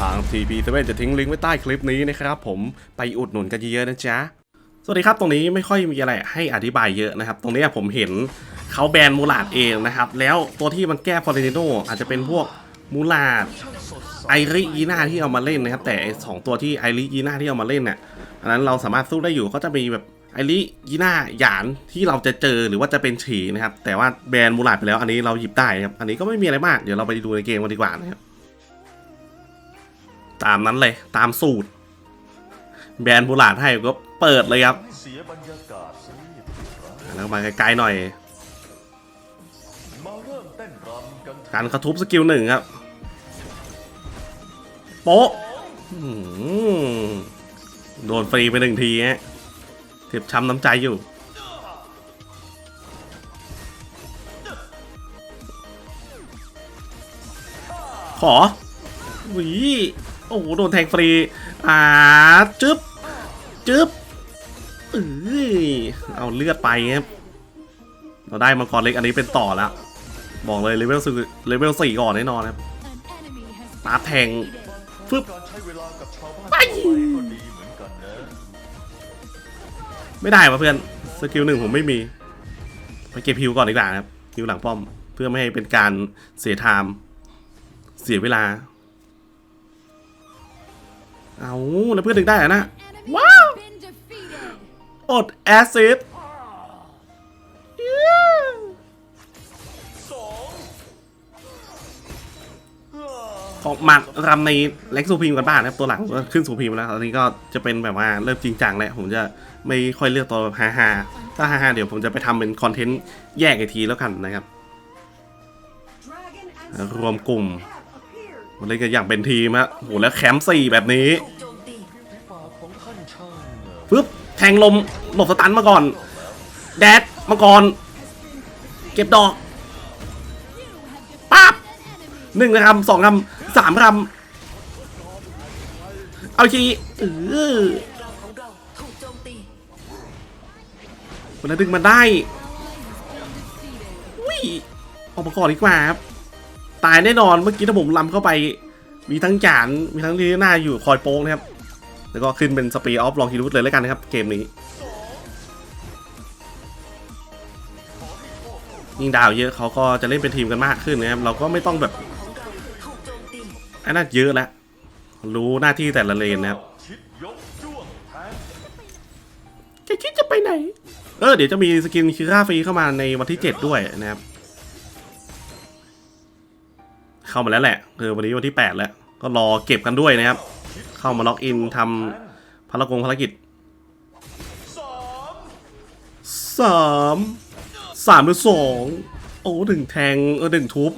ทาง TP7 จะทิ้งลิงก์ไว้ใต้คลิปนี้นะครับผมไปอุดหนุนกันเยอะๆนะจ๊ะสวัสดีครับตรงนี้ไม่ค่อยมีอะไรให้อธิบายเยอะนะครับ ตรงนี้ผมเห็นเขาแบนมูลาดเองนะครับ แล้วตัวที่มันแก้ฟอร์เรนโนอาจจะเป็นพวกมูลาดไอริยีน่าที่เอามาเล่นนะครับ แต่สองตัวที่ไอริยีน่าที่เอามาเล่นเนี่ยอันนั้นเราสามารถสู้ได้อยู่ก็จะมีแบบไอริยีน่าหยานที่เราจะเจอหรือว่าจะเป็นฉีนะครับแต่ว่าแบนมูลาดไปแล้วอันนี้เราหยิบได้ครับอันนี้ก็ไม่มีอะไรมากเดี๋ยวเราไปดูในเกมกันดีกว่านะครับ ตามนั้นเลยตามสูตร แบรนมูลาดให้ก็เปิดเลยครับแล้วมาไกลๆหน่อยมาเริ่มเต้นรำกันการกระทุบสกิลหนึ่งครับ โป๊ะโดนฟรีไปหนึ่งทีฮะเจ็บช้ำน้ำใจอยู่ ขอวิ โอ้โหโดนแทงฟรี อ่าจึ๊บจึ๊บเอ้ยเอาเลือดไปครับ เราได้มังกรเล็กอันนี้เป็นต่อแล้ว บอกเลยเลเวลสี่เลเวลสี่ก่อนแน่นอนครับปาแทงฟึบการใช้เวลากับไม่ไดีเหมือนกันนะไม่ได้วะเพื่อน สกิลหนึ่งผมไม่มี ไปเก็บฮิวก่อนดีกว่าครับฮิวหลังป้อม เพื่อไม่ให้เป็นการเสียไทม์เสียเวลา เอาแล้วเพื่อนดึงได้เหรอนะ ว้าว อดแอซ i ดสองของหมักรำในเล็กซูพีมกันบ้างนะครับตัวหลังก็ขึ้นซูพีมแล้วตอนนี้ก็จะเป็นแบบว่าเริ่มจริงจังแล้วผมจะไม่ค่อยเลือกตัวฮาฮาถ้าฮาฮาเดี๋ยวผมจะไปทำเป็นคอนเทนต์แยกอีกทีแล้วกันนะครับ รวมกลุ่ม มาเล่นกันอย่างเป็นทีมฮะโหแล้วแคมป์สี่แบบนี้ปึ๊บแทงลมหลบสตันมาก่อน แดดมาก่อน เก็บดอกปั๊บหนึ่งคำสองคำสามคำเอาทีเออมันดึงมันได้วิออกมาก่อนดีกว่าครับ ตายแน่นอนเมื่อกี้ถ้าผมลำเข้าไป มีทั้งจานมีทั้งลีน่าอยู่คอยโป้งนะครับ แล้วก็ขึ้นเป็นสปีออฟลองฮิรุตเลยแล้วกันนะครับ เกมนี้ ยิ่งดาวเยอะเขาก็จะเล่นเป็นทีมกันมากขึ้นนะครับ เราก็ไม่ต้องแบบองเราจมตีไอ้นั่นเยอะแล้วรู้หน้าที่แต่ละเลนนะครับชิดยกจ้วงแทงจะคิดจะไปไหน เออเดี๋ยวจะมีสกินคิร่าฟรีเข้ามาในวันที่ 7 ด้วยนะครับ เข้ามาแล้วแหละคือวันนี้วันที่ 8 แล้ว ก็รอเก็บกันด้วยนะครับ เข้ามาล็อกอินทำภารกงภารกิจสามสามหรือสองโอ้หนึ่งแทงเออหนึ่งทุบ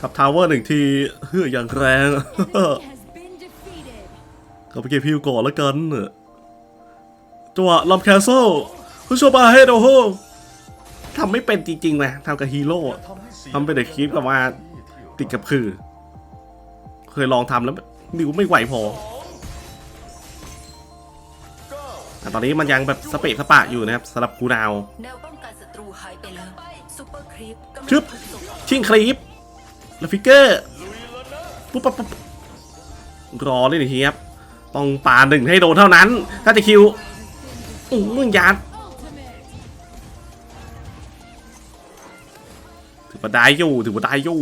กับทาวเวอร์หนึ่งทีเฮ้ยอย่างแรงก็ไปเก็บพิวก่อนแล้วกันจังหวะลำแคสเซิลผู้ชมอาเฮดโอโหทำไม่เป็นจริงๆนะทำกับฮีโร่ทำเป็นเด็กคลิปกับว่า ติดกับคือ เคยลองทำแล้วนิ้วไม่ไหวพอเก้าแต่ตอนนี้มันยังแบบสเปะสปะอยู่นะครับสำหรับคูลดาวน์แนวป้องกันศัตรูหายไปแล้วซูเปอร์ครีปกำลังชึบถูกส่งชิงคลีปแล้วฟิกเกอร์ปุ๊บปั๊บปุ๊บรอเลยหนึ่งทีครับต้องปาหนึ่งให้โดนเท่านั้น ถ้าจะคิวอือมึงยัดถือว่าได้อยู่ถือว่าได้อยู่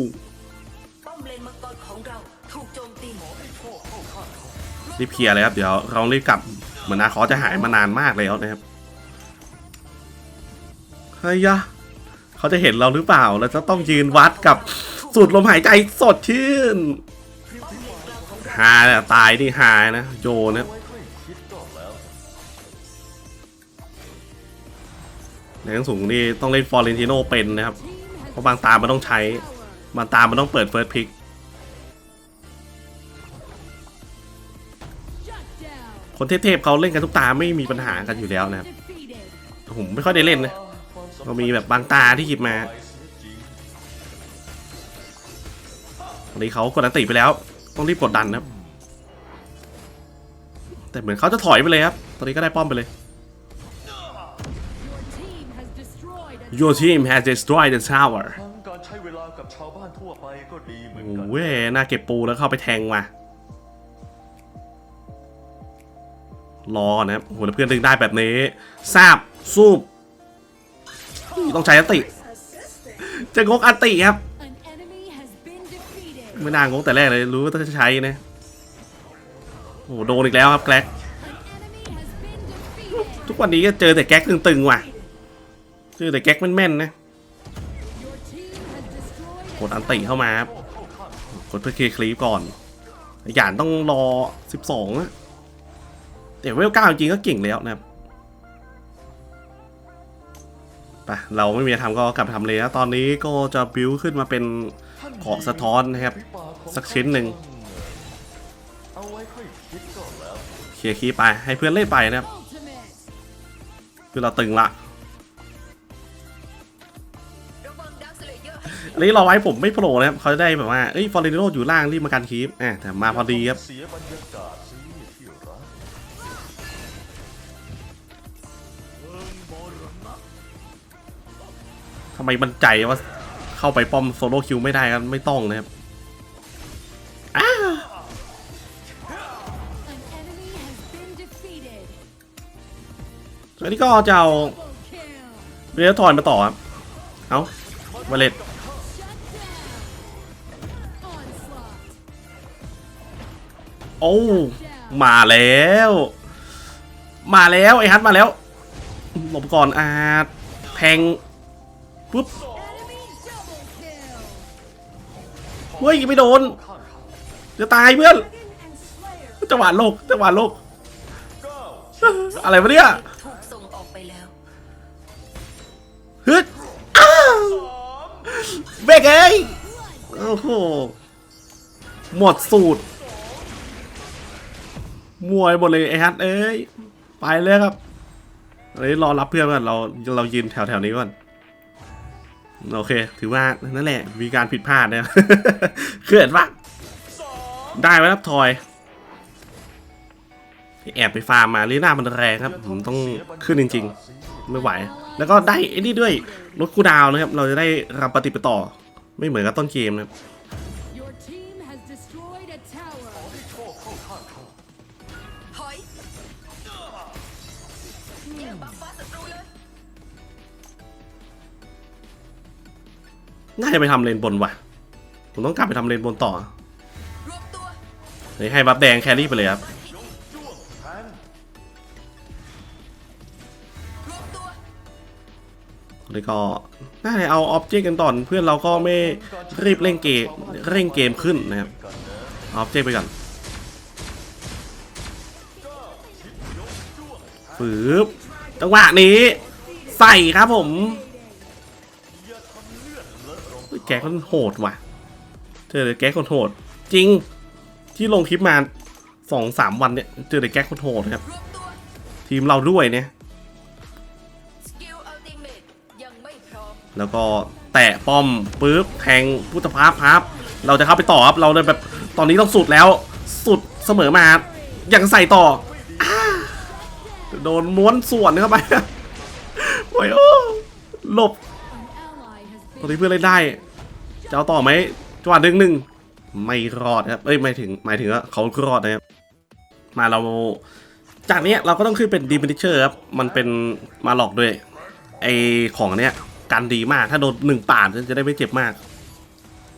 รีบเคลียร์เลยครับ เดี๋ยวเรารีบกลับ เหมือนนาคอจะหายมานานมากแล้วนะครับเฮ้ยยะเขาจะเห็นเราหรือเปล่า แล้วจะต้องยืนวัดกับสูดลมหายใจสดชื่นฮาเนี่ยตายนี่ฮานะโยนะไว้ค่อยคิดก็แล้วแรงสูงนี่ต้องเล่นฟอร์เรนติโนเป็นนะครับ เพราะบางตามันต้องใช้ บางตามันต้องเปิดเฟิร์สพิก คนเทพๆเขาเล่นกันทุกตาไม่มีปัญหากันอยู่แล้วนะครับผมไม่ค่อยได้เล่นนะก็มีแบบบางตาที่หยิบมาไปเสียจริงตอนนี้เขากดอันติไปแล้ว ต้องรีบกดดันนะครับ แต่เหมือนเขาจะถอยไปเลยครับ ตอนนี้ก็ได้ป้อมไปเลย Your team has destroyed the tower โอ้เว้ยน่าเก็บปูแล้วเข้าไปแทงว่ะ รอนะครับโอ้โหแล้วเพื่อนดึงได้แบบนี้ทราบซูบต้องใช้อันติ จะงกอันติครับไม่น่างงแต่แรกเลยรู้ว่าต้องใช้นะโอ้โหโดนอีกแล้วครับแกล็กทุกวันนี้ก็เจอแต่แก๊กตึงๆว่ะเจอแต่แก๊กแม่นๆนะกดอันติเข้ามาครับกดเพื่อเคลียร์คลีปก่อนหยานต้องรอ 12อะ แต่เวลเก้าจริงก็เก่งแล้วนะครับไปเราไม่มีทำก็กลับไปทำเลยนะตอนนี้ก็จะบิวขึ้นมาเป็นเกาะสะท้อนนะครับ สักชิ้นหนึ่งเคลียร์คีไปให้เพื่อนเล่นไปนะครับคือเราตึงละระวังดักสเลเยอร์อันนี้เราไว้ผมไม่โปรนะครับเขาจะได้แบบว่าเอ้ยฟอร์เรนโรอยู่ล่างรีบมากันคีปอะแต่มาพอดีครับ ทำไมมันใจว่าเข้าไปป้อมโซโล่คิวไม่ได้กันไม่ต้องนะครับอันนี้ก็จะเอาเรียทอยมาต่อครับ เอาวาเลตโอ้ มาแล้ว มาแล้ว ไอ้ฮัทมาแล้ว หลบก่อนอาแทง ปุ๊บเฮ้ยไม่โดนข้างเขาจะตายเพื่อนจังหวะโลกจังหวะโลกเก้าอะไรวะเนี่ยถูกส่งออกไปแล้วฮึดอ้าวเบรกเอ้ยโอ้โหหมดสูตรมวยหมดเลยไอ้ฮัทเอ้ย ไปเลยครับเฮ้ยรอรับเพื่อนก่อนเราเรายืนแถวแถวๆนี้ก่อน โอเค ถือว่านั่นแหละ มีการผิดพลาดเนี่ยเขื่อนปะได้ไหมครับทอย แอบไปฟาร์มมาลีน่ามันแรงครับ ผมต้องขึ้นจริง ๆ ไม่ไหว แล้วก็ได้ไอ้นี่ด้วยลดคูดาวน์นะครับ เราจะได้รับปฏิปต่อ ไม่เหมือนกับต้นเกมนะครับ น่าจะไปทำเลนบนว่ะ ผมต้องกลับไปทำเลนบนต่อเฮ้ยให้บัฟแดงแครี่ไปเลยครับแทงรวมตัวแล้วก็น่าจะเอาออบเจกต์กันต่อนเพื่อนเราก็ไม่รีบเร่งเกมเร่งเกมขึ้นนะครับออบเจกต์ไปก่อนฝืบจังหวะนี้ ใส่ครับผม แกคนโหดว่ะเจอแต่แก๊กคนโหด จริงที่ลงคลิปมาสองสามวันเนี่ยเจอแต่แก๊กคนโหดครับ ทีมเราด้วยเนี่ยแล้วก็แตะป้อมปึ๊บแทงพุทธภาพพับ เราจะเข้าไปต่อครับเราเลยแบบตอนนี้ต้องสุดแล้วสุดเสมอมาอยังใส่ต่ออโดนม้วนส่วนเข้าไปโอ้ยโอ้หลบตอนนี้เพื่อนเล่นได้ จะเอาต่อไหมจังหวะดึงหนึ่งไม่รอดครับเอ้ยไม่ถึงหมายถึงว่าเขารอดนะครับมาเรา จากเนี้ยเราก็ต้องขึ้นเป็นดีมินิเชอร์ครับมันเป็นมาหลอกด้วยไอของเนี้ยกันดีมากถ้าโดนหนึ่งป่านจะได้ไม่เจ็บมาก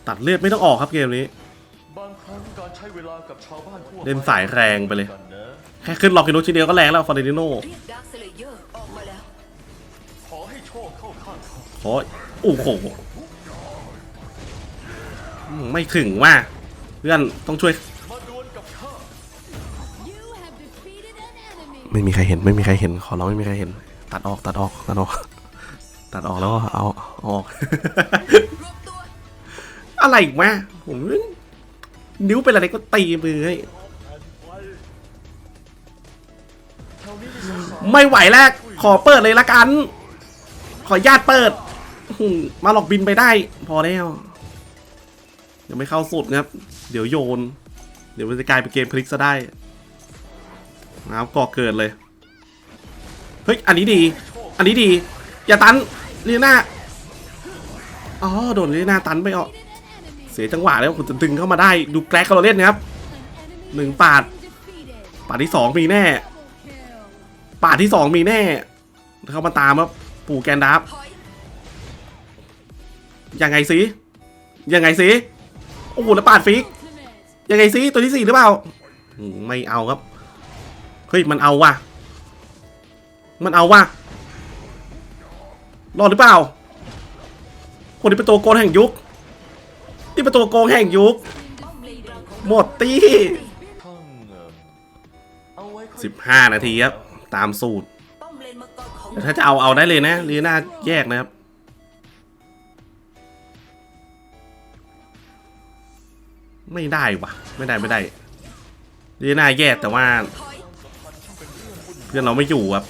ตัดเลือดไม่ต้องออกครับเกมนี้บางครั้งการใช้เวลากับชาวบ้านทั่วเล่นสายแรงไปเลยกันนะแค่ขึ้นล็อกกิโนชิ้นเดียวก็แรงแล้วฟอร์เรนิโนเรียกดักสเลเยอร์ออกมาแล้วขอให้โชคเข้าข้างเขาโอ้ยโอ้โหอืม ไม่ถึงว่าเพื่อนต้องช่วย ไม่มีใครเห็นไม่มีใครเห็นขอร้องไม่มีใครเห็น ตัดออกตัดออกตัดออก ตัดออกแล้วก็เอาออก อะไรอีกวะผมนิ้วเป็นอะไรก็ตีมือให้ไม่ไหวแล้ว ขอเปิดเลยละกัน ขอญาตเปิด มาหลอกบินไปได้ พอแล้ว ยังไม่เข้าสุดนะครับ เดี๋ยวโยน เดี๋ยวมันจะกลายเป็นเกมพลิกซะได้นะครับก่อเกิดเลย เฮ้ย อันนี้ดี อันนี้ดี อย่าตันเลียนาอ๋อ โดนเลียนาตันไปออกเสียจังหวะแล้วคุณจะดึงเข้ามาได้ ดูแกลกเราเล่นนะครับหนึ่งปาด ปาดที่สองมีแน่ ปาดที่สองมีแน่ เข้ามาตามครับ ปู่แกนดับยังไงสิ ยังไงสิ อ้โหแล้วปาดฟิกยังไงสิตัวที่สี่หรือเปล่าไม่เอาครับเฮ้ยมันเอาว่ะ มันเอาว่ะรอดหรือเปล่าคนนี้เป็นตัวโกงแห่งยุคนี่เป็นตัวโกงแห่งยุคหมดตี้สิบห้านาทีครับตามสูตรแต่ถ้าจะเอาเอาได้เลยนะลีน่าแยกนะครับ ไม่ได้วะไม่ได้ไม่ได้ลีน่าแยกแต่ว่า เพื่อนเราไม่อยู่ครับ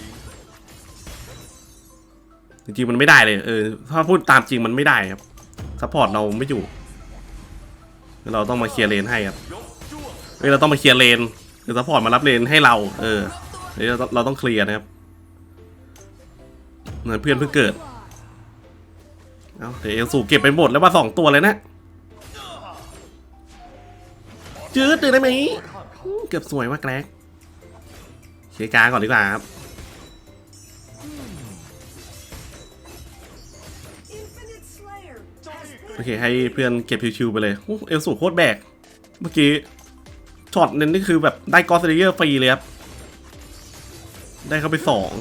จริงๆมันไม่ได้เลยเออถ้าพูดตามจริงมันไม่ได้ครับซัพพอร์ตเราไม่อยู่ เราต้องมาเคลียร์เลนให้ครับเฮ้ยเราต้องมาเคลียร์เลนหรือซัพพอร์ตมารับเลนให้เรา เออเดี๋ยวเราเราต้องเคลียร์นะครับเหมือนเพื่อนเพิ่งเกิดเอาเดี๋ยวเอลสูเก็บไปหมดแล้วมาสองตัวเลยนะ จืดเลยได้ไหมเกือบสวยมากแกรกเคลียร์กางก่อนดีกว่าครับโอเค ให้เพื่อนเก็บชิวๆไปเลยอเอลสูโคตรแบก เมื่อกี้ช็อตเน้นนี่คือแบบได้กอสเลเยอร์ฟรีเลยครับ ได้เข้าไปสอง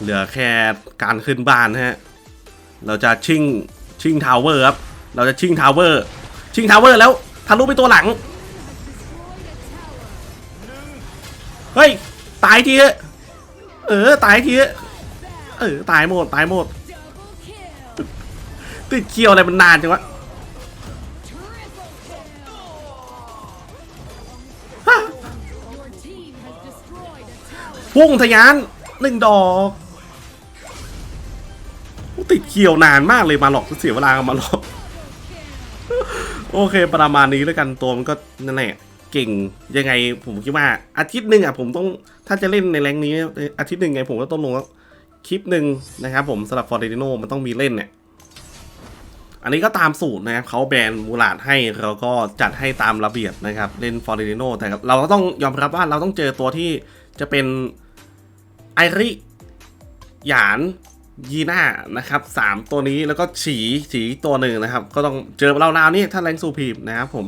เหลือแค่การขึ้นบ้านนะฮะ เราจะชิ่ง ชิงทาวเวอร์ครับเราจะชิงทาวเวอร์ ชิงทาวเวอร์แล้วทะลุไปตัวหลัง เฮ้ย ตายทีเออ ตายทีเออ ตายหมด ตายหมดติดเคียวอะไรมันนานจังวะพุ่งทะยานหนึ่งดอก ติดเคียวนานมากเลยมาหลอกเสียเวลามาหลอก โอเคประมาณนี้แล้วกันตัวมันก็นั่นแหละเก่งยังไงผมคิดว่าอาทิตย์หนึ่งอะผมต้องถ้าจะเล่นในแรงนี้อาทิตย์หนึ่งไงผมก็ต้องลงคลิปหนึ่งนะครับผมสำหรับฟอร์เดโนมันต้องมีเล่นเนี่ยอันนี้ก็ตามสูตรนะครับเขาแบนมูลาดให้เราก็จัดให้ตามระเบียบนะครับ เล่นฟอร์เดโนแต่เราก็ต้องยอมรับว่าเราต้องเจอตัวที่จะเป็นไอริหยาน ยีน่านะครับสามตัวนี้แล้วก็ฉีฉีตัวหนึ่งนะครับ ก็ต้องเจอเราราวนี้ถ้าแรงสูพีมนะครับผม